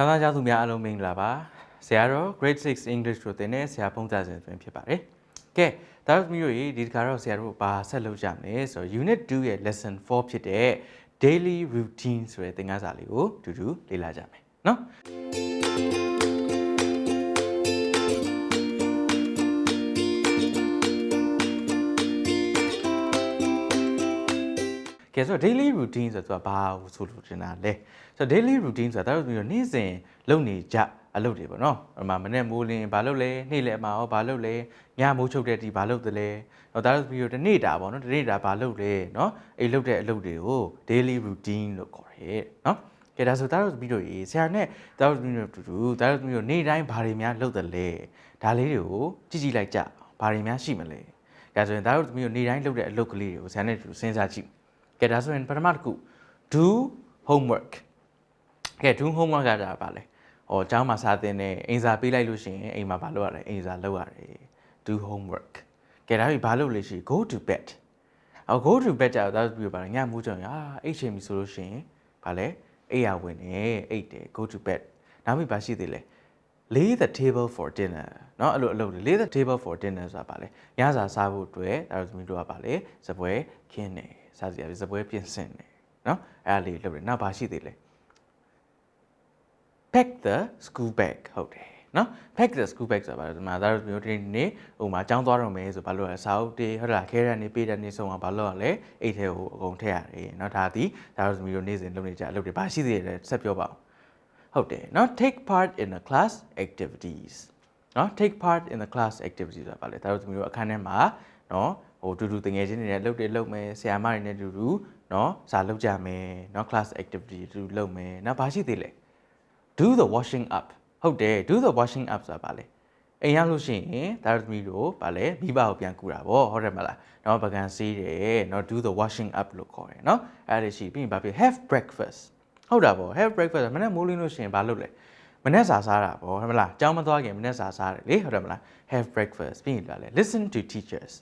ကျောင်းသားကျောင်းသူများအားလုံးမင်္ဂလာပါဆရာတော် grade 6 English ကိုသင်တဲ့ဆရာဖုန်းသားစဉ်တွင်ဖြစ်ပါတယ်ကဲဒါတို့မျိုးကြီးဒီတစ်ခါတော့ဆရာတို့ဘာဆက်လုပ်ကြမလဲဆိုတော့ unit 2ရဲ့ lesson 4ဖြစ်တဲ့ daily routine ဆိုတဲ့သင်ခန်းစာလေးကိုအတူတူလေ့လာကြမယ်နော် ကဲဆိုတော့ daily routine ဆိုတော့ဘာကိုဆိုလို့တင်တာလဲဆိုတော့ daily routine ဆိုတာတို့မျိုးနေ့စဉ်လုပ်နေကြအလုပ်တွေပေါ့နော်ဟိုမှာမနေ့မိုးလင်းဘာလုပ်လဲနေ့လယ်မှာရောဘာလုပ်လဲညမိုးချုပ်တဲ့ဒီဘာလုပ်သလဲတော့ဒါတို့မျိုးတစ်နေ့တာပေါ့နော်တစ်နေ့တာဘာလုပ်လဲနော်အဲ့လုပ်တဲ့အလုပ်တွေကို daily routine လို့ခေါ်တယ်နော်ကဲဒါဆိုဒါတို့ပြီးတော့ရေးဆရာနဲ့ဒါတို့ပြီးတော့တူတူဒါတို့ပြီးတော့နေ့တိုင်းဘာတွေများလုပ်သလဲဒါလေးတွေကိုကြည့်ကြည့်လိုက်ကြဘာတွေများရှိမလဲဒါဆိုရင်ဒါတို့ပြီးတော့နေ့တိုင်းလုပ်တဲ့အလုပ်ကလေးတွေကိုဆရာနဲ့တူတူစဉ်းစားကြည့် ကဲဒါဆိုရင်ပထမတစ်ခု do homework ကဲ do homework ကဒါပါလဲဟောကျောင်းမှာစာသင်နေအိမ်စာပေးလိုက်လို့ရှိရင်အိမ်မှာဘာလုပ်ရလဲအိမ်စာလုပ်ရတယ် do homework ကဲဒါပြီးဘာလုပ်လဲရှိရင် go to bed အော် go to bed ကြောက်ဒါပြီးပါညမူးကြုံရအာအိတ်ချိန်ပြီဆိုလို့ရှိရင်ဘာလဲအိပ်ရဝင်နေအိတ်တယ် go to bed နောက်ပြီးဘာရှိသေးလဲ lay the table for dinner เนาะအဲ့လိုအလုပ် lay the table for dinner ဆိုတာပါလေညစာစားဖို့အတွက်ဒါတို့သမီးတို့ကပါလေစပွဲခင်းနေ စသဖြင့်စပွဲပြင်ဆင်တယ်နော်အဲ့ဒါလေးလုပ်တယ်နောက်ဘာရှိသေးလဲ pack the school bag ဟုတ်တယ်နော် pack the school bag ဆိုတာဒီမှာသားတို့မျိုးတင်းနေဟိုမှာចောင်းသွားတော့မယ်ဆိုဘာလို့လဲစာအုပ်တွေဟုတ်လားခဲရန်နေပေးတဲ့နေဆုံးကဘာလို့လဲအိတ်ထဲကိုအကုန်ထည့်ရတယ်နော်ဒါသည်သားတို့မျိုးနေစဉ်လုပ်နေကြအလုပ်တွေဘာရှိသေးလဲဆက်ပြောပါဦးဟုတ်တယ်နော် take part in the class activities နော် take part in the class activities ဆိုတာဗာလေဒါတို့မျိုးအခန်းထဲမှာနော် ဟိုတူတူတငယ်ချင်းတွေနဲ့လုပ်တယ်လုပ်မယ်ဆရာမတွေနဲ့တူတူเนาะစာလုပ်ကြမယ်เนาะ class activity တူတူလုပ်မယ်နောက်ဘာရှိသေးလဲ do the washing up ဟုတ်တယ် do the washing up ဆိုတာပါလေအိမ်ရောက်လို့ရှိရင်ဒါတို့သမီးတို့ဗာလဲမိဘကိုပြန်ကူတာဗောဟုတ်တယ်မလားเนาะပကံစီးတယ်เนาะ do the washing up လို့ခေါ်တယ်เนาะအဲ့ဒါရှိပြီးရင်ဗာဖြစ် have breakfast ဟုတ်တာဗော have breakfast မနေ့မိုးလင်းလို့ရှိရင်ဘာလုပ်လဲမနေ့စာစားတာဗောဟုတ်မလားကြောင်းမသွားခင်မနေ့စာစားတယ်လေဟုတ်တယ်မလား have breakfast ပြီးရင်ဗာလဲ listen to teachers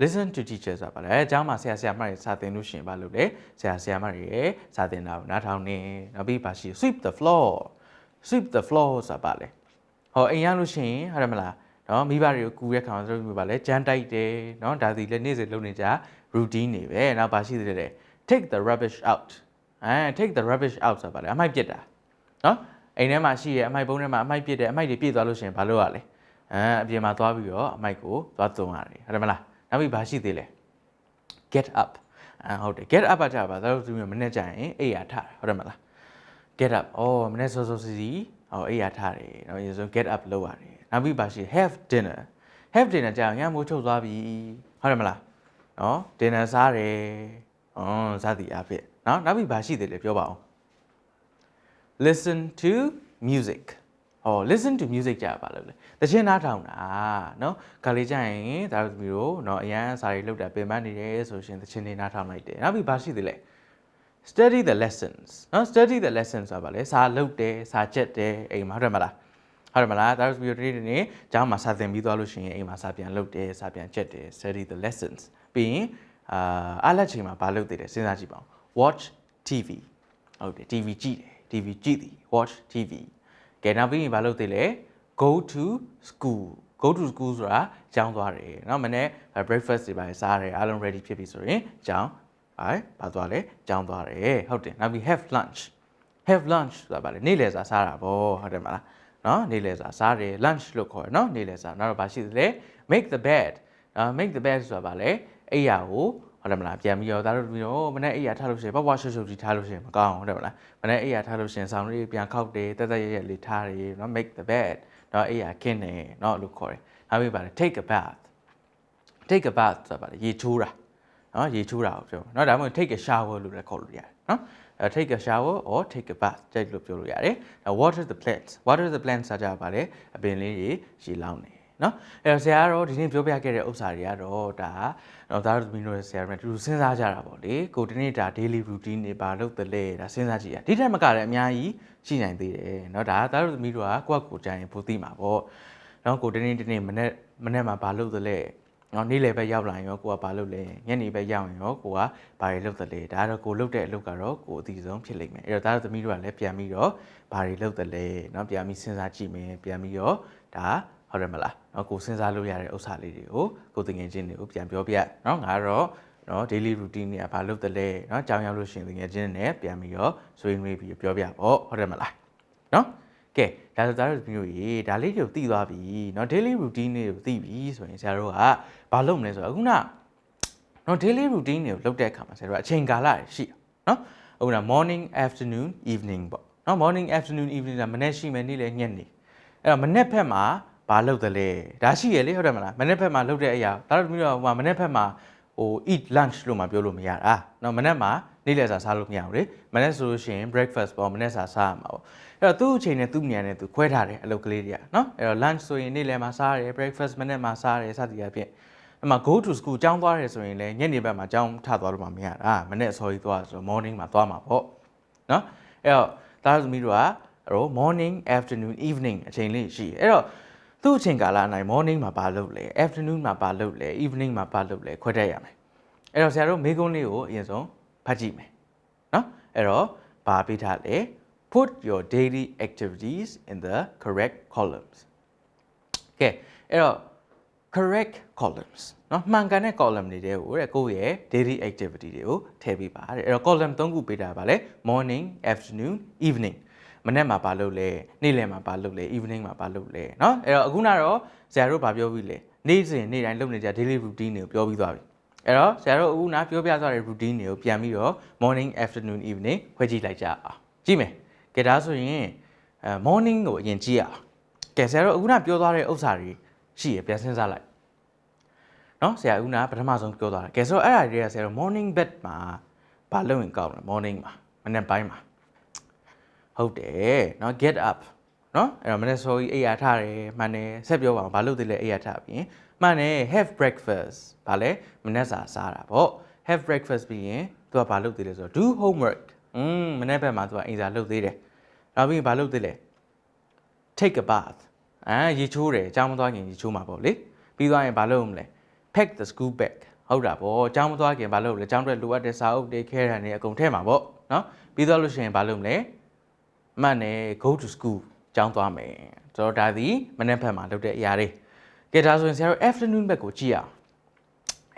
listen to teachers ဆိုတာဗာလဲအကြောင်းမှာဆရာဆရာမတွေစာသင်လို့ရှိရင်ဘာလုပ်လဲဆရာဆရာမတွေရဲ့စာသင်တာကိုနားထောင်နေနောက်ပြီးပါရှိ sweep the floor sweep the floor ဆိုတာပါလေဟောအိမ်ရလို့ရှိရင်ဟုတ်တယ်မလားနော်မိဘတွေကိုကူတဲ့ခါမှာတို့မျိုးပါလေကြမ်းတိုက်တယ်နော်ဒါစီလည်းနေ့စဉ်လုပ်နေကြ routine တွေပဲနောက်ပါရှိသေးတယ် take the rubbish out အဲ take the rubbish out ဆိုတာပါလေအမိုက်ပြစ်တာနော်အိမ်ထဲမှာရှိရဲ့အမိုက်ပုံးထဲမှာအမိုက်ပြစ်တယ်အမိုက်တွေပြည့်သွားလို့ရှိရင်ဘာလုပ်ရလဲအဲအပြင်မှာသွားပြီးတော့အမိုက်ကိုသွားသုံးရတယ်ဟုတ်တယ်မလား နောက်ပြီးဘာရှိသေးလဲ get up အဟုတ်တယ် get up ကကြပါဒါတို့သူမျိုးမနေ့ကျရင်အိယာထတာဟုတ်တယ်မလား get up အော်မနေ့စောစောစီစီအော်အိယာထတယ်နော်ရေဆို get up လုပ်ရတယ်နောက်ပြီးဘာရှိ have dinner have dinner ကြာရင်ရမိုးချုပ်သွားပြီဟုတ်တယ်မလားနော် dinner စားတယ်ဩစသည်အဖြစ်နော်နောက်ပြီးဘာရှိသေးလဲပြောပါအောင် listen to music ဟော listen to music ကြာပါလို့လေတခြင်းနားထောင်တာเนาะခါလေးကြာရင်ဒါတို့မျိုးတို့เนาะအရန်စာရီလောက်တာပင်ပန်းနေတယ်ဆိုရှင်တခြင်းနေနားထောင်လိုက်တယ်နောက်ပြီးပါရှိတယ်လေ study the lessons เนาะ study the lessons ဆိုတာဗာလဲစာလုပ်တယ်စာကြက်တယ်အိမ်မှာဟုတ်တယ်မလားဟုတ်တယ်မလားဒါဆိုပြီးတော့ဒီနေ့ကျောင်းမှာစာသင်ပြီးသွားလို့ရှိရင်အိမ်မှာစာပြန်လုပ်တယ်စာပြန်ကြက်တယ် study the lessons ပြီးရင်အာအားလက်ချိန်မှာဘာလုပ်သေးတယ်စဉ်းစားကြည့်ပါဦး watch TV ဟုတ်တယ် TV ကြည့်တယ် TV ကြည့်သည် watch TV ကဲနောက်ပြီးရင်ဘာလုပ်သေးလဲ go to school go to school ဆိုတာကျောင်းသွားတယ်เนาะမနေ့ breakfast တွေပါစားတယ်အားလုံး ready ဖြစ်ပြီဆိုရင်ကျောင်းဟိုင်ဘာသွားလဲကျောင်းသွားတယ်ဟုတ်တယ်နောက်ပြီး have lunch have lunch ဆိုတာဗာလေနေ့လယ်စာစားတာဗောဟုတ်တယ်မလားเนาะနေ့လယ်စာစားတယ် lunch လို့ခေါ်တယ်เนาะနေ့လယ်စာနောက်တော့ဗာရှိသလဲ make the bed နော် make the bed ဆိုတာဗာလေအိယာကို ဟုတ်တယ်မလားပြန်ပြီးတော့ဒါတို့ပြီးတော့မနေ့အိယာထားလို့ရှိရင်ဘဘရှုပ်ရှုပ်ကြီးထားလို့ရှိရင်မကောင်းဟုတ်တယ်မလားမနေ့အိယာထားလို့ရှိရင်ဆောင်းလေးပြန်ခောက်တယ်တက်တက်ရရလေးထားတယ်နော် make the bed နော်အိယာခင်းတယ်နော်လို့ခေါ်တယ်နောက်ပြီးဗာလေ take a bath take a bath ဆိုတာဗာလေရေချိုးတာနော်ရေချိုးတာကိုပြောเนาะဒါမှမဟုတ် take a shower လို့လည်းခေါ်လို့ရတယ်နော်အဲ take a shower or take a bath ကြိုက်လို့ပြောလို့ရတယ်အဲ water the plants water the plants ဆိုတာကြပါလေအပင်လေးတွေရေလောင်းနေ နော်အဲဆရာကတော့ဒီနေ့ပြောပြခဲ့တဲ့ဥစ္စာတွေကတော့ဒါတော့ဒါတို့သမီးတို့ဆရာတွေတူတူစဉ်းစားကြတာပေါ့လေကိုဒီနေ့ဒါ daily routine တွေဘာလုပ်သလဲဒါစဉ်းစားကြည့်ရဒီတက်မကလည်းအများကြီးရှိနိုင်သေးတယ်နော်ဒါဒါတို့သမီးတို့ကကိုယ့်ကိုယ်ကြိုင်ပိုသိမှာပေါ့နော်ကိုဒီနေ့ဒီနေ့မနေ့မနေ့မှာဘာလုပ်သလဲနော်နေ့လယ်ပဲရောက်လာရင်ရောကိုကဘာလုပ်လဲညနေပဲရောက်ရင်ရောကိုကဘာတွေလုပ်သလဲဒါတော့ကိုလုပ်တဲ့အလုပ်ကတော့ကိုအသီးဆုံးဖြစ်လိမ့်မယ်အဲ့တော့ဒါတို့သမီးတို့ကလည်းပြန်ပြီးတော့ဘာတွေလုပ်သလဲနော်ပြန်ပြီးစဉ်းစားကြည့်မယ်ပြန်ပြီးတော့ဒါ ဟုတ်တယ်မလားနော်ကိုစဉ်းစားလို့ရတဲ့ဥစ္စာလေးတွေကိုကိုတငယ်ချင်းတွေကိုပြန်ပြောပြနော်ငါကတော့နော် daily routine တွေကဘာလုပ်တယ်လဲနော်ကြောင်းရောက်လို့ရှိရင်တငယ်ချင်းနဲ့ပြန်ပြီးတော့ဆွေးနွေးပြီးပြောပြပေါ့ဟုတ်တယ်မလားနော်ကဲဒါဆိုသားတို့မျိုးကြီးဒါလေးတွေကိုသိသွားပြီเนาะ daily routine တွေကိုသိပြီဆိုရင်ဆရာတို့ကဘာလုပ်မလဲဆိုတော့အခုနเนาะ daily routine တွေကိုလုပ်တဲ့အခါမှာဆရာတို့ကအချိန်ကာလတွေရှိတယ်เนาะအခုန morning afternoon evening ပေါ့เนาะ morning afternoon evening ကမနေ့ရှိမယ်နေ့လည်းညနေအဲ့တော့မနေ့ဖက်မှာ ဘာလုပ်တယ်လဲဒါရှိရလေဟုတ်တယ်မလားမနေ့ဖက်မှာလုပ်တဲ့အရာဒါတို့မျိုးတော့ဟိုမနေ့ဖက်မှာဟို eat lunch လို့မှပြောလို့မရတာเนาะမနေ့မှာနေ့လယ်စာစားလို့မရဘူးလေမနေ့ဆိုလို့ရှိရင် breakfast ပေါ့မနေ့စာစားရမှာပေါ့အဲ့တော့သူ့အချိန်နဲ့သူ့မြန်နဲ့သူခွဲထားတယ်အလုပ်ကလေးတွေကနော်အဲ့တော့ lunch ဆိုရင်နေ့လယ်မှာစားရတယ် breakfast မနေ့မှာစားရတယ်စသည်အဖြစ်အမှ go to school ကျောင်းသွားတယ်ဆိုရင်လည်းညနေဘက်မှာကျောင်းထသွားလို့မှမရတာမနေ့အစောကြီးသွားဆိုတော့ morning မှာသွားမှာပေါ့နော်အဲ့တော့သားသမီးတို့ကအဲ့တော့ morning afternoon evening အချိန်လေးရှိတယ်အဲ့တော့ သူ့အချိန်ကာလနိုင် morning မှာပါလုပ်လဲ afternoon မှာပါလုပ်လဲ evening မှာပါလုပ်လဲခွဲတတ်ရမယ်အဲ့တော့ဆရာတို့မိကုံးလေးကိုအရင်ဆုံးဖတ်ကြည့်မယ်နော်အဲ့တော့ဘာပေးထားလဲ put your daily activities in the correct columns ကဲအဲ့တော့ correct columns နော်မှန်ကန်တဲ့ column တွေတဲ့ကိုတဲ့ကိုယ့်ရဲ့ daily activity တွေကိုထည့်ပေးပါတဲ့အဲ့တော့ column ၃ခုပေးတာပါလေ morning afternoon evening မနေ့မှာဘာလုပ်လဲနေ့လယ်မှာဘာလုပ်လဲ evening မှာဘာလုပ်လဲเนาะအဲ့တော့အခုနကတော့ဆရာတို့ဘာပြောပြီးလဲနေ့စဉ်နေ့တိုင်းလုပ်နေကြ daily routine တွေကိုပြောပြီးသွားပြီအဲ့တော့ဆရာတို့အခုနပြောပြသွားတဲ့ routine တွေကိုပြန်ပြီးတော့ morning afternoon evening ခွဲကြည့်လိုက်ကြအောင်ကြည့်မယ်ကဲဒါဆိုရင်အဲ morning ကိုအရင်ကြည့်ရအောင်ကဲဆရာတို့အခုနပြောသွားတဲ့ဥစ္စာတွေရှိရပြန်စဉ်းစားလိုက်နော်ဆရာဦးနာပထမဆုံးပြောသွားတာကဲဆိုတော့အဲ့ဒါတွေကဆရာတို့ morning bed မှာဘာလုပ်ရင်ကောင်းလဲ morning မှာမနေ့ပိုင်းမှာ ဟုတ်တယ်နော် get up နော်အဲ့တော့မနေ့စောကြီးအိပ်ရထားတယ်မှန်တယ်ဆက်ပြောပါအောင်ဘာလုပ်သေးလဲအိပ်ရထားပြီးရင်မှန်တယ် have breakfast ဘာလဲမနေ့စာစားတာပေါ့ have breakfast ပြီးရင်သူကဘာလုပ်သေးလဲဆိုတော့ do homework อืมမနေ့ဘက်မှာသူကအိမ်စာလုပ်သေးတယ်နောက်ပြီးရင်ဘာလုပ်သေးလဲ take a bath အာရေချိုးတယ်အကြောင်းမသွားခင်ရေချိုးမှာပေါ့လေပြီးသွားရင်ဘာလုပ်မလဲ pack the school bag ဟုတ်တာပေါ့အကြောင်းမသွားခင်ဘာလုပ်လဲအကြောင်းတွေလိုအပ်တဲ့စာအုပ်တွေခဲရံတွေအကုန်ထည့်မှာပေါ့နော်ပြီးသွားလို့ရှိရင်ဘာလုပ်မလဲ မှတ်နေ go to school အကြောင်းသွားမယ်ဆိုတော့ဒါသည်မနေ့ဖက်မှာလုပ်တဲ့အရာတွေကဲဒါဆိုရင်ဆရာတို့ afternoon ဘက်ကိုကြည့်ရအောင်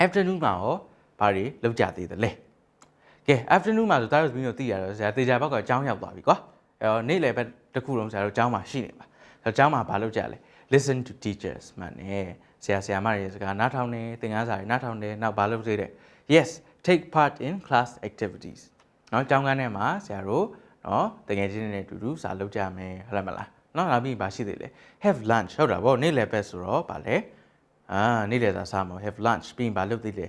afternoon မှာရောဘာတွေလုပ်ကြသေးသလဲကဲ afternoon မှာဆိုတာတို့ပြီးတော့သိရတော့ဆရာတေချာဘက်ကအကြောင်းရောက်သွားပြီကွာအဲတော့နေ့လယ်ဘက်တစ်ခုလုံးဆရာတို့အကြောင်းမှာရှိနေပါအဲအကြောင်းမှာဘာလုပ်ကြလဲ listen to teachers မှန်တယ်ဆရာဆရာမတွေစကားနားထောင်တယ်သင်ခန်းစာတွေနားထောင်တယ်နောက်ဘာလုပ်သေးတယ် yes take part in class activities เนาะကျောင်းကန်းထဲမှာဆရာတို့ နော်တကယ်ချင်းနဲ့အတူတူစာလုပ်ကြမယ်ဟုတ်လားမလားနော်နောက်ပြီးဘာရှိသေးလဲ have lunch ဟုတ်တာဗောနေ့လည်ဘက်ဆိုတော့ဗာလဲအာနေ့လည်စာစားမှာ have lunch ပြီးရင်ဘာလုပ်သေးလဲ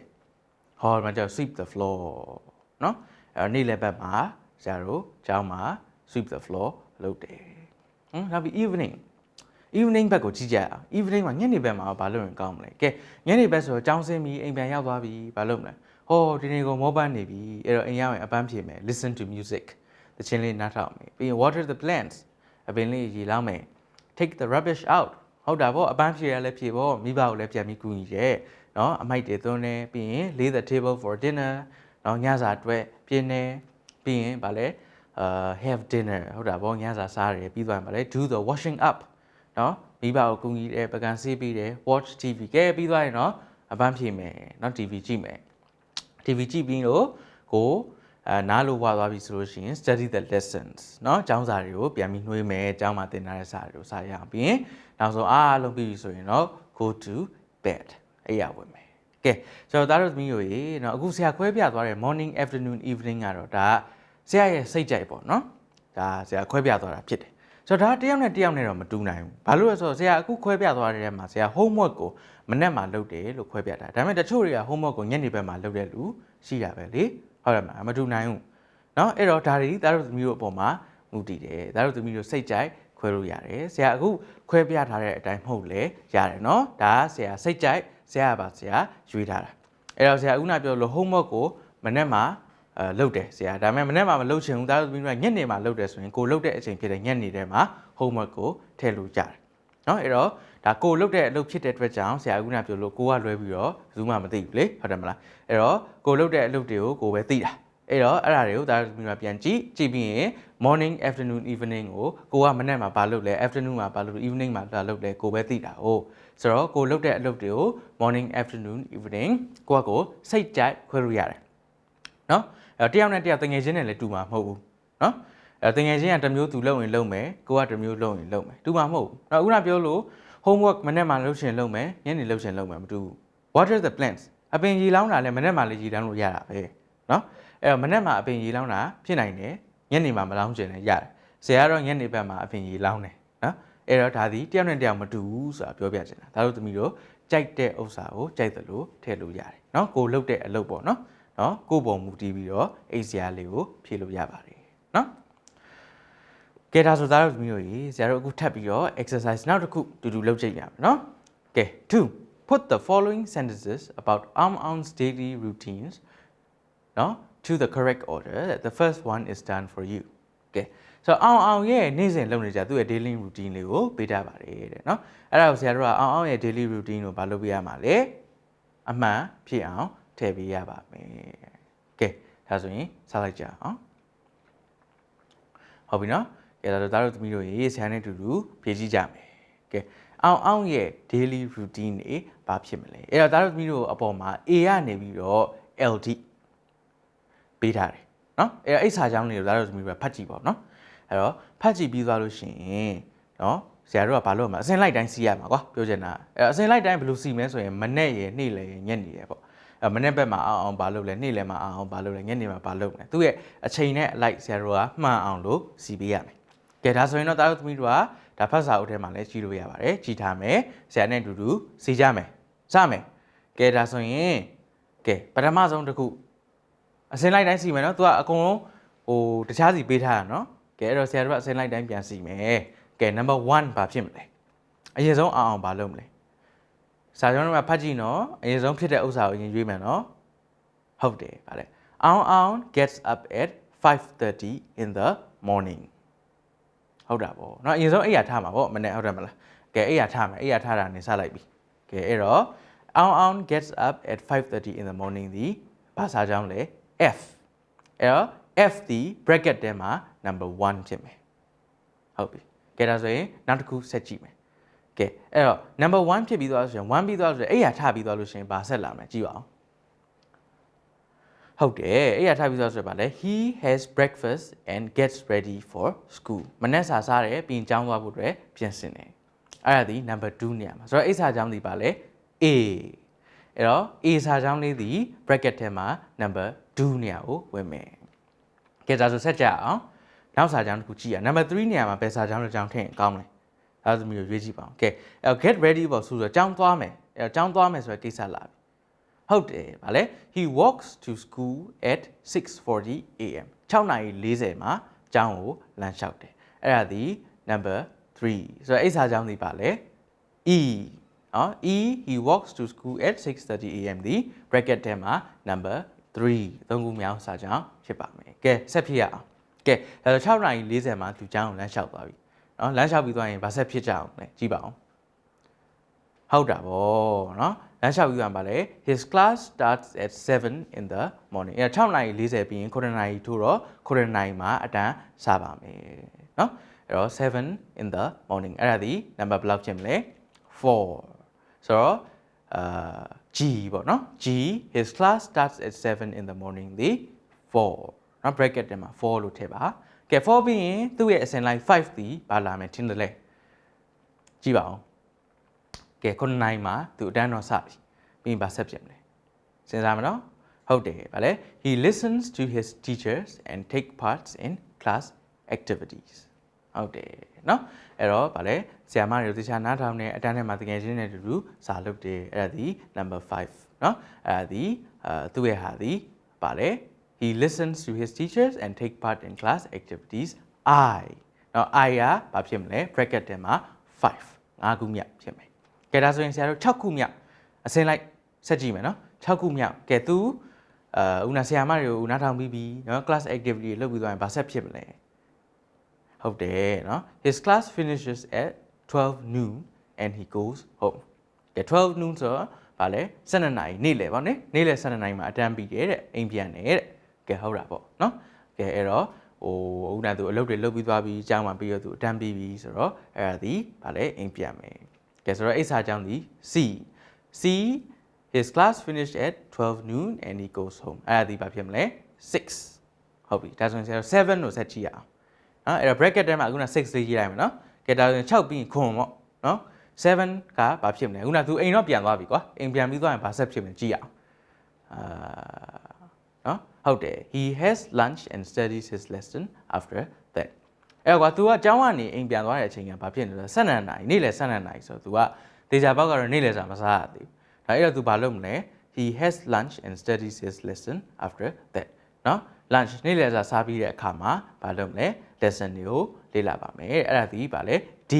ဟောဒီမှာကျ sweep the floor နော်အဲနေ့လည်ဘက်မှာဇာတို့ကျောင်းမှာ sweep the floor လုပ်တယ်ဟမ်နောက်ပြီး evening evening ဘက်ကိုကြည့်ကြအောင် evening မှာညနေဘက်မှာဘာလုပ်ရင်ကောင်းမလဲကဲညနေဘက်ဆိုတော့ကြောင်းစင်းပြီးအိမ်ပြန်ရောက်သွားပြီဘာလုပ်မလဲဟောဒီနေ့ကမောပန်းနေပြီအဲ့တော့အိမ်ရောက်ရင်အပန်းဖြေမယ် listen to music တခြင်းလေးနားထောင်မယ်ပြီးရင် water the plants အပင်လေးရေလောင်းမယ် take the rubbish out ဟုတ်တာပေါ့အပန်းဖြေရလဲဖြေပေါ့မိဘကိုလည်းပြန်ပြီးကူညီတယ်နော်အမိုက်တွေသွန်းတယ်ပြီးရင် lay the table for dinner နော်ညစာအတွက်ပြင်းတယ်ပြီးရင်ဗာလဲအာ have dinner ဟုတ်တာပေါ့ညစာစားတယ်ပြီးသွားရင်ဗာလဲ do the washing up နော်မိဘကိုကူညီတယ်ပကံဆေးပြီးတယ် watch TV ကဲပြီးသွားရင်နော်အပန်းဖြေမယ်နော် TV ကြည့်မယ် TV ကြည့်ပြီးတော့ကို အဲနားလို့ဝါသွားပြီဆိုလို့ရှိရင် study the lessons เนาะကျောင်းစာတွေကိုပြန်ပြီးနှွေးမယ်ကျောင်းမှာသင်ထားတဲ့စာတွေကိုစာရအောင်ပြီးရင်နောက်ဆုံးအားလုံးပြီးပြီဆိုရင်တော့ go to bed အဲ့ရဝင်မယ်ကဲကျွန်တော်သားတို့သမီးတို့ရေเนาะအခုဆရာခွဲပြသွားတဲ့ morning afternoon evening ကတော့ဒါဆရာရဲ့စိတ်ကြိုက်ပေါ့เนาะဒါဆရာခွဲပြသွားတာဖြစ်တယ်ဆိုတော့ဒါတယောက်နဲ့တယောက်နဲ့တော့မတူနိုင်ဘူးဘာလို့လဲဆိုတော့ဆရာအခုခွဲပြသွားတဲ့ထဲမှာဆရာ homework ကိုမနေ့မှလုပ်တယ်လို့ခွဲပြတာဒါပေမဲ့တချို့တွေက homework ကိုညနေဘက်မှာလုပ်တဲ့လူရှိတာပဲလေ ဟုတ်တယ်မလားမတူနိုင်ဘူးเนาะအဲ့တော့ဒါတွေဒါတို့သမီးတို့အပေါ်မှာမူတည်တယ်ဒါတို့သမီးတို့စိတ်ကြိုက်ခွဲလို့ရတယ်ဆရာအခုခွဲပြထားတဲ့အတိုင်းမဟုတ်လေရတယ်เนาะဒါကဆရာစိတ်ကြိုက်ဆရာကပါဆရာရွေးထားတာအဲ့တော့ဆရာဦးနာပြောလို့ homework ကိုမနေ့မှအဲလုတ်တယ်ဆရာဒါပေမဲ့မနေ့မှမလုတ်ချင်ဘူးဒါတို့သမီးတို့ကညနေမှလုတ်တယ်ဆိုရင်ကိုလုတ်တဲ့အချိန်ဖြစ်တဲ့ညနေထဲမှာ homework ကိုထည့်လို့ရတယ်เนาะအဲ့တော့ ဒါကိုလုတ်တဲ့အလုပ်ဖြစ်တဲ့အတွက်ကြောင့်ဆရာကခုနပြောလို့ကိုကလွဲပြီးတော့ဘယ်သူမှမသိဘူးလေဟုတ်တယ်မလားအဲ့တော့ကိုလုတ်တဲ့အလုပ်တွေကိုကိုပဲသိတာအဲ့တော့အဲ့ဒါတွေကိုဒါမျိုးကပြန်ကြည့်ကြည့်ပြီးရင် morning afternoon evening ကိုကိုကမနေ့မှာဘာလုပ်လဲ afternoon မှာဘာလုပ် evening မှာဘာလုပ်လဲကိုပဲသိတာဟုတ်ဆိုတော့ကိုလုတ်တဲ့အလုပ်တွေကို morning afternoon evening ကိုကကိုစိတ်ကြိုက်ခွဲလို့ရတယ်နော်အဲ့တော့တယောက်နဲ့တယောက်တငယ်ချင်းနဲ့လည်းတူမှာမဟုတ်ဘူးနော်အဲတငယ်ချင်းကတစ်မျိုးသူလုပ်ရင်လုပ်မယ်ကိုကတစ်မျိုးလုပ်ရင်လုပ်မယ်တူမှာမဟုတ်ဘူး။နော်ခုနပြောလို့ homework မနေ့မှလုပ်ရှင်လုပ်မယ်ညနေလုပ်ရှင်လုပ်မယ်မတူဘူး water the plants အပင်ကြီးလောင်းတာလည်းမနေ့မှလည်းကြီးလောင်းလို့ရတာပဲနော်အဲ့တော့မနေ့မှအပင်ကြီးလောင်းတာဖြစ်နိုင်တယ်ညနေမှမလောင်းရှင်လည်းရတယ်ဆရာကတော့ညနေဘက်မှာအပင်ကြီးလောင်းတယ်နော်အဲ့တော့ဒါဒီတယောက်နဲ့တယောက်မတူဘူးဆိုတာပြောပြချင်တာဒါတို့သမီးတို့ကြိုက်တဲ့ဥစ္စာကိုကြိုက်တယ်လို့ထည့်လို့ရတယ်နော်ကိုလုတ်တဲ့အလုပ်ပေါ့နော်နော်ကိုပုံမူတည်ပြီးတော့အိတ်စရာလေးကိုဖြည့်လို့ရပါတယ်နော် ကဲဒါဆိုသားတို့သမီးတို့ရေဆရာတို့အခုထပ်ပြီးတော့ exercise နောက်တစ်ခုတူတူလုပ်ကြည့်ရမယ်နော်ကဲ2 put the following sentences about arm arms daily routines နော် to the correct order that the first one is done for you ကဲဆိုတော့အောင်အောင်ရဲ့နေ့စဉ်လုပ်နေကြသူ့ရဲ့ daily routine လေးကိုပေးထားပါတယ်တဲ့နော်အဲ့ဒါကိုဆရာတို့ကအောင်အောင်ရဲ့ daily routine ကိုဘာလုပ်ပေးရမှာလဲအမှန်ဖြစ်အောင်ထည့်ပေးရပါမယ်ကဲဒါဆိုရင်စလိုက်ကြအောင်ဟုတ်ပြီနော် ကဲဒါတော့ဒါတို့သမီးတို့ရေဆရာနဲ့အတူတူဖြည့်ကြည့်ကြမယ်ကဲအောင်အောင်ရဲ့ daily routine တွေဘာဖြစ်မလဲအဲ့တော့ဒါတို့သမီးတို့အပေါ်မှာ A ကနေပြီးတော့ LD ပေးထားတယ်နော်အဲ့တော့အဲ့စာကြောင်းလေးကိုဒါတို့သမီးတို့ဖတ်ကြည့်ပါနော်အဲ့တော့ဖတ်ကြည့်ပြီးသွားလို့ရှိရင်နော်ဆရာတို့ကဘာလုပ်မှာအစင်လိုက်တိုင်းစီးရမှာကွာပြောချင်တာအဲ့အစင်လိုက်တိုင်းဘယ်လိုစီးမလဲဆိုရင်မနဲ့ရနေ့လေရညနေရပေါ့အဲ့မနေ့ဘက်မှာအောင်အောင်ဘာလုပ်လဲနေ့လယ်မှာအောင်အောင်ဘာလုပ်လဲညနေမှာဘာလုပ်လဲသူ့ရဲ့အချိန်နဲ့အလိုက်ဆရာတို့ကမှန်အောင်လို့စီးပေးရမယ် ကဲဒါဆိုရင်တော့တာတို့သမီးတို့ကဒါဖတ်စာအုပ်ထဲမှာလည်းကြည့်လို့ရပါတယ်ကြည့်ထားမယ်ဆရာနဲ့အတူတူစီးကြမယ်စမယ်ကဲဒါဆိုရင်ကဲပထမဆုံးတစ်ခုအစင်လိုက်တိုင်းစီမယ်နော်သူကအကုန်လုံးဟိုတခြားစီပေးထားတာနော်ကဲအဲ့တော့ဆရာတို့ကအစင်လိုက်တိုင်းပြန်စီမယ်ကဲ number 1ဘာဖြစ်မလဲအရင်ဆုံးအောင်အောင်ဘာလုပ်မလဲစာကြောင်းထဲမှာဖတ်ကြည့်နော်အရင်ဆုံးဖြစ်တဲ့ဥစ္စာကိုအရင်ရွေးမယ်နော်ဟုတ်တယ်ဗါလဲအောင်အောင် gets up at 5:30 in the morning ဟုတ်တာပေါ့เนาะအရင်ဆုံးအိယာထားမှာပေါ့မနေ့ဟုတ်တယ်မလားကဲအိယာထားမယ်အိယာထားတာနေစလိုက်ပြီကဲအဲ့တော့အောင်အောင် gets up at 5:30 in the morning ဒီဘာစာကြောင်းလဲ F အဲ့တော့ F ဒီ bracket ထဲမှာ number 1ဖြစ်မယ်ဟုတ်ပြီကဲဒါဆိုရင်နောက်တစ်ခုဆက်ကြည့်မယ်ကဲအဲ့တော့ number 1ဖြစ်ပြီးသွားဆိုရင်1ပြီးသွားဆိုရင်အိယာထားပြီးသွားလို့ရှိရင်ဘာဆက်လာမလဲကြည့်ပါအောင် ဟုတ်တယ်အဲ့ရထားပြီးသွားဆိုတော့ဗာလဲ he has breakfast and gets ready for school မနေ့စာစားတယ်ပြီးရင်ကျောင်းသွားဖို့အတွက်ပြင်ဆင်တယ်အဲ့ဒါဒီ number 2နေရာမှာဆိုတော့အိစာကျောင်းဒီပါလဲ A အဲ့တော့ A စာကျောင်းလေးဒီ bracket ထဲမှာ number 2နေရာကိုဝင်မယ်ကဲဒါဆိုဆက်ကြအောင်နောက်စာကျောင်းတစ်ခုကြည့်ရ number 3နေရာမှာဘယ်စာကျောင်းတစ်ကျောင်းထည့်ရင်ကောင်းလဲအဲ့ဒါမျိုးရွေးကြည့်ပါအောင်ကဲအဲ့ get ready ပေါ့ဆိုတော့ကျောင်းသွားမယ်အဲ့ကျောင်းသွားမယ်ဆိုတဲ့ကိစ္စလာပြီ ဟုတ်တယ်ဗာလဲ he walks to school at 6:40 am 6:40မှာကျောင်းကိုလမ်းလျှောက်တယ်အဲ့ဒါဒီ number 3ဆိုတော့အဲ့စာကျောင်းဒီပါလဲ e နော် e he walks to school at 6:30 am ဒီ bracket ထဲမှာ number 3သုံးခုမြောက်စာကြောင်းဖြစ်ပါမယ်။ကဲဆက်ဖြစ်ရအောင်။ကဲအဲတော့6နာရီ40မှာသူကျောင်းကိုလမ်းလျှောက်သွားပြီ။နော်လမ်းလျှောက်ပြီးသွားရင်ဗာဆက်ဖြစ်ကြအောင်လေကြည့်ပါအောင်။ဟုတ်တာဗောနော် လမ်းလျှောက်ပြီးသွားပါလေ his class starts at 7 in the morning အဲ6နာရီ40ပြီးရင်9နာရီထို့တော့9နာရီမှာအတန်းစပါမယ်။နော်အဲ့တော့7 in the morning အဲ့ဒါဒီ number ဘယ်လောက်ဖြစ်မလဲ4ဆိုတော့အာ G ပေါ့နော် G his class starts at 7 in the morning ဒီ4เนาะ bracket ထဲမှာ4လို့ထည့်ပါကဲ4ပြီးရင်သူ့ရဲ့အစင်လိုက်5ဒီဘာလာမယ်ထင်တယ်လေကြည့်ပါဦး ကဲ9နိုင်မှာသူအတန်းတော့စပြီပြီးရင်ဘာဆက်ဖြစ်မလဲစဉ်းစားမနော်ဟုတ်တယ်ဗါလဲ he listens to his teachers and take parts in class activities ဟုတ်တယ်เนาะအဲ့တော့ဗာလဲဆီယာမတွေတခြားနားထောင်နေအတန်းထဲမှာတကယ်ချင်းနဲ့တူတူစာလုပ်တယ်အဲ့ဒါဒီ number 5เนาะအဲ့ဒါဒီအဲသူ့ရဲ့ဟာဒီဗာလဲ he listens to his teachers and take part in class activities i เนาะ i ကဘာဖြစ်မလဲ bracket ထဲမှာ5 5ခုမြောက်ဖြစ်မယ် ကဲဒါဆိုရင်ဆရာတို့6ခုမြောက်အစင်းလိုက်ဆက်ကြည့်မယ်နော်6ခုမြောက်ကဲသူအာဦးနာဆရာမတွေကိုနားထောင်ပြီးပြီနော် class activity တွေလုပ်ပြီးသွားရင်ဘာဆက်ဖြစ်မလဲဟုတ်တယ်နော် his class finishes at 12 noon and he goes home ကဲ12 noon ဆိုတော့ဘာလဲ12နာရီနေ့လယ်ပေါ့နိနေ့လယ်12နာရီမှာအတန်းပြီးတယ်တဲ့အိမ်ပြန်တယ်တဲ့ကဲဟုတ်တာပေါ့နော်ကဲအဲ့တော့ဟိုဦးနာသူအလုပ်တွေလုပ်ပြီးသွားပြီးအကြောင်းမှပြီးတော့သူအတန်းပြီးပြီဆိုတော့အဲ့ဒါဒီဘာလဲအိမ်ပြန်မယ် ကဲဆိုတော့အိစာအကြောင်းဒီ C C his class finished at 12 noon and he goes home အဲ့ဒါဒီဘာဖြစ်မလဲ6ဟုတ်ပြီဒါဆိုရင်7လို့ဆက်ကြည့်ရအောင်နော်အဲ့တော့ bracket ထဲမှာခုန6လေးရေးလိုက်မယ်နော်ကဲဒါဆိုရင်6ပြီးခွန်ပေါ့နော်7ကဘာဖြစ်မလဲခုနသူအိမ်တော့ပြန်သွားပြီကွာအိမ်ပြန်ပြီးသွားရင်ဘာဆက်ဖြစ်မလဲကြည့်ရအောင်အာနော်ဟုတ်တယ် he has lunch and studies his lesson after that အဲ့ကွာ तू ကကျောင်းကနေအိမ်ပြန်သွားတဲ့အချိန်ကဘာဖြစ်နေလဲ12နာရီနေ့လယ်12နာရီဆိုတော့ तू ကဒေချာဘောက်ကတော့နေ့လယ်စာမစားရသေးဘူးဒါအဲ့တော့ तू ဘာလုပ်မလဲ he has lunch and studies his lesson after that နော် lunch နေ့လယ်စာစားပြီးတဲ့အခါမှာဘာလုပ်မလဲ lesson တွေကိုလေ့လာပါမယ်အဲ့ဒါဒီဘာလဲ D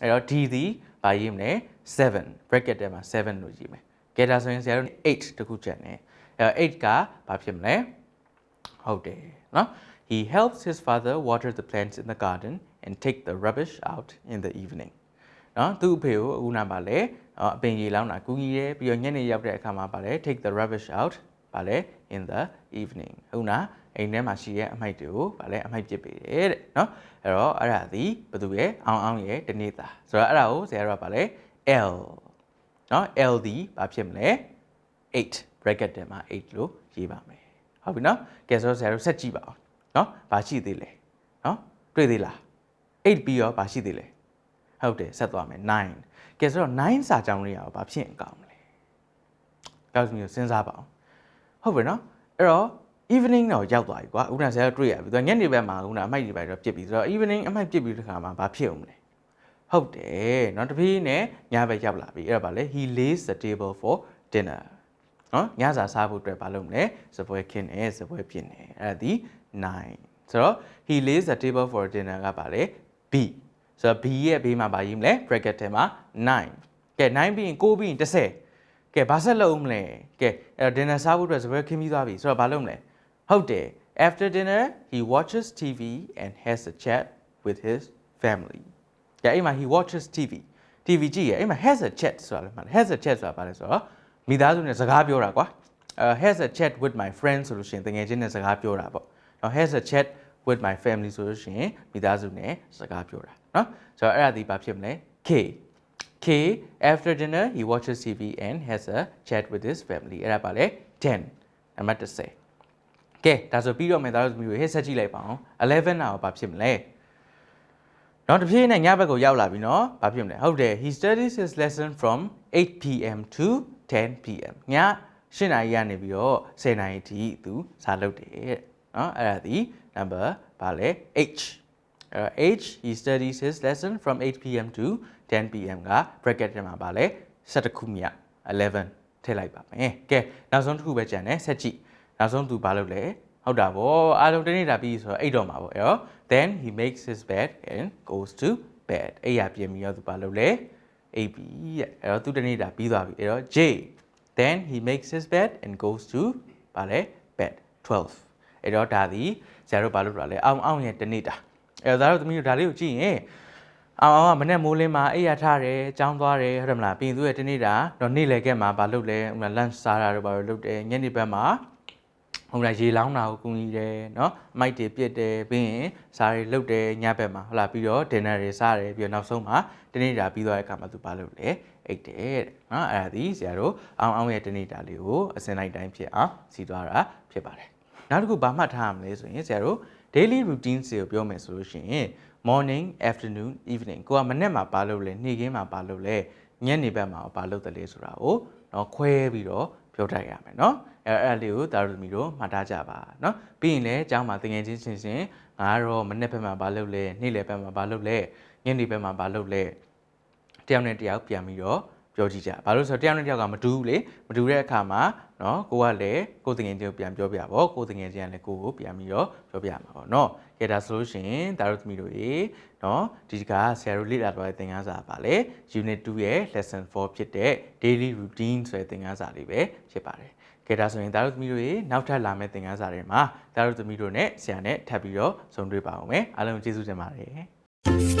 အဲ့တော့ D ဒီဘာရေးမလဲ7 bracket ထဲမှာ7လို့ရေးမယ်ကဲဒါဆိုရင်ဆရာတို့8တခုချက်နေအဲ့8ကဘာဖြစ်မလဲဟုတ်တယ်နော် He helps his father water the plants in the garden and take the rubbish out in the evening. နော်သူ့အဖေကိုအခုနာပါလေအပင်ကြီးလောင်းတာကူကြီးရဲပြီးတော့ညနေရောက်တဲ့အခါမှာပါလေ take the rubbish out ပါလေ in the evening ဟုတ်နာအိမ်ထဲမှာရှိရဲ့အမိုက်တွေကိုပါလေအမိုက်ပစ်ပေးတယ်တဲ့နော်အဲ့တော့အဲ့ဒါသည်ဘသူရဲ့အောင်အောင်ရဲ့တနေ့သားဆိုတော့အဲ့ဒါကိုဆရာတို့ကပါလေ L နော် L သည်ဘာဖြစ်မလဲ8 bracket ထဲမှာ8လို့ရေးပါမယ်ဟုတ်ပြီနော်ကဲဆိုတော့ဆရာတို့ဆက်ကြည့်ပါအောင် เนาะဘာရှိသေးလဲเนาะတွေ့သေးလား8ပြီးတော့ဘာရှိသေးလဲဟုတ်တယ်ဆက်သွားမယ်9ကဲဆိုတော့9စာကြောင်းလေးရောဘာဖြစ်ရင်ကောင်းမလဲကောက်မျိုးစဉ်းစားပါအောင်ဟုတ်ပြီเนาะအဲ့တော့ evening တော့ရောက်သွားပြီကွာဥက္ကဋ္ဌဆရာတွေ့ရပြီသူကညနေဘက်မှာဥက္ကဋ္ဌအမိုက်တွေပဲတော့ပြစ်ပြီဆိုတော့ evening အမိုက်ပြစ်ပြီးတဲ့ခါမှာဘာဖြစ်အောင်လဲဟုတ်တယ်เนาะတပြေးနဲ့ညဘက်ရောက်လာပြီအဲ့ဒါပါလေ he lays the table for dinner နော်ညစာစားဖို့အတွက်ဘာလုပ်မလဲစပွဲခင်းနေစပွဲပြင်နေအဲ့ဒါဒီ 9ဆိုတော့ he lays the table for dinner ကပါလေ b ဆိုတော့ b ရဲ့ဘေးမှာပါရေးမလဲ bracket ထဲမှာ9ကဲ9ပြီးရင်9ပြီးရင်10ကဲဘာဆက်လုပ်မလဲကဲအဲ့တော့ dinner စားဖို့အတွက်စပွဲခင်းပြီးသွားပြီဆိုတော့ဘာလုပ်မလဲဟုတ်တယ် after dinner he watches TV and has a chat with his family ကဲအဲ့မှာ he watches TV TV ကြည့်ရအဲ့မှာ has a chat ဆိုတာလည်းမှ has a chat ဆိုတာဘာလဲဆိုတော့မိသားစုနဲ့စကားပြောတာကွာအဲ has a chat with my friends ဆိုလို့ရှိရင်တကယ်ချင်းနဲ့စကားပြောတာပေါ့ နော် has a chat with my family ဆိုလို့ရှိရင်မိသားစုနဲ့စကားပြောတာနော်ဆိုတော့အဲ့ဒါဒီဘာဖြစ်မလဲ K K after dinner he watches TV and has a chat with his family အဲ့ဒါပါလေ10နံပါတ်10ကဲဒါဆိုပြီးတော့မယ်ဒါတို့မျိုးဟဲ့ဆက်ကြည့်လိုက်ပါအောင်11နာကိုဘာဖြစ်မလဲနောက်တစ်ပြေးနဲ့ညဘက်ကိုရောက်လာပြီနော်ဘာဖြစ်မလဲဟုတ်တယ် he studies his lesson from 8 pm to 10 pm ည7နာရီကနေပြီးတော့10နာရီထိသူစာလုပ်တယ်တဲ့ နော်အဲ့ဒါဒီ number ဘာလဲ h အဲ့တော့ h he studies his lesson from 8 pm to 10 pm က bracket ထဲမှာပါလဲ17ခုမြ11ထည့်လိုက်ပါမယ်ကဲနောက်ဆုံးတစ်ခုပဲကြံတယ်ဆက်ကြည့်နောက်ဆုံးသူဘာလုပ်လဲဟုတ်တာဗောအားလုံးတနေ့တာပြီးဆိုတော့အိတ်တော့မှာဗောအဲ့တော့ then he makes his bed and goes to bed အဲ့ရပြင်ပြီးတော့သူဘာလုပ်လဲအိပ်ပြီတဲ့အဲ့တော့သူတနေ့တာပြီးသွားပြီအဲ့တော့ J then he makes his bed and goes to ဘာလဲ bed 12 အဲ့တော့ဒါသည်ဇာတို့ဘာလုပ်တာလဲအောင်အောင်ရဲ့တနေ့တာအဲ့တော့ဇာတို့သမီးတို့ဒါလေးကိုကြည့်ရင်အောင်အောင်ကမနဲ့မိုးလင်းမှာအိပ်ရထားတယ်ကြောင်းသွားတယ်ဟုတ်တယ်မလားပြင်သူရဲ့တနေ့တာတော့နေ့လယ်ကမှာဘာလုပ်လဲဟိုမှာ lunch စားတာတို့ဘာလုပ်တယ်ညနေဘက်မှာဟိုမှာရေလောင်းတာကိုကူညီတယ်နော်မိုက်တွေပြစ်တယ်ပြီးရင်စားတွေလုပ်တယ်ညဘက်မှာဟုတ်လားပြီးတော့ dinner တွေစားတယ်ပြီးတော့နောက်ဆုံးမှာတနေ့တာပြီးသွားတဲ့အခါမှာသူဘာလုပ်လဲအိတ်တယ်တဲ့နော်အဲ့ဒါဒီဆရာတို့အောင်အောင်ရဲ့တနေ့တာလေးကိုအစင်လိုက်တိုင်းဖြစ်အောင်စီသွားတာဖြစ်ပါတယ် နောက်တစ်ခုဘာမှတ်ထားရမလဲဆိုရင်ဆရာတို့ daily routine တွေကိုပြောမယ်ဆိုလို့ရှိရင် morning afternoon evening ကိုကမနေ့မှာဘာလုပ်လဲနေ့ခင်းမှာဘာလုပ်လဲညနေဘက်မှာဘာလုပ်တယ်လဲဆိုတာကိုเนาะခွဲပြီးတော့ပြောတတ်ရမယ်เนาะအဲအဲ့လေးကိုတာရသမီတို့မှတ်ထားကြပါเนาะပြီးရင်လည်းအเจ้าမှာတငယ်ချင်းချင်းချင်းငါကတော့မနေ့ဘက်မှာဘာလုပ်လဲနေ့လယ်ဘက်မှာဘာလုပ်လဲညနေဘက်မှာဘာလုပ်လဲတယောက်နဲ့တယောက်ပြန်ပြီးတော့ ပြောကြည့်ကြဘာလို့ဆိုတော့တယောက်နဲ့တယောက်ကမတူဘူးလေမတူတဲ့အခါမှာเนาะကိုကလည်းကိုယ်တငယ်ချင်းကိုပြန်ပြောပြပါဘောကိုယ်တငယ်ချင်းကလည်းကိုကိုပြန်ပြီးတော့ပြောပြမှာပေါ့เนาะကဲဒါဆိုလို့ရှိရင်ဒါတို့သမီးတို့ရေเนาะဒီကဆရာတို့လေ့လာတော့တဲ့သင်ခန်းစာပါလေ unit 2ရဲ့ lesson 4ဖြစ်တဲ့ daily routine ဆိုတဲ့သင်ခန်းစာလေးပဲဖြစ်ပါတယ်ကဲဒါဆိုရင်ဒါတို့သမီးတို့ရေနောက်ထပ်လာမယ့်သင်ခန်းစာတွေမှာဒါတို့သမီးတို့နဲ့ဆရာနဲ့ထပ်ပြီးတော့ဆုံတွေ့ပါအောင်မယ်အားလုံးကျေးဇူးတင်ပါတယ်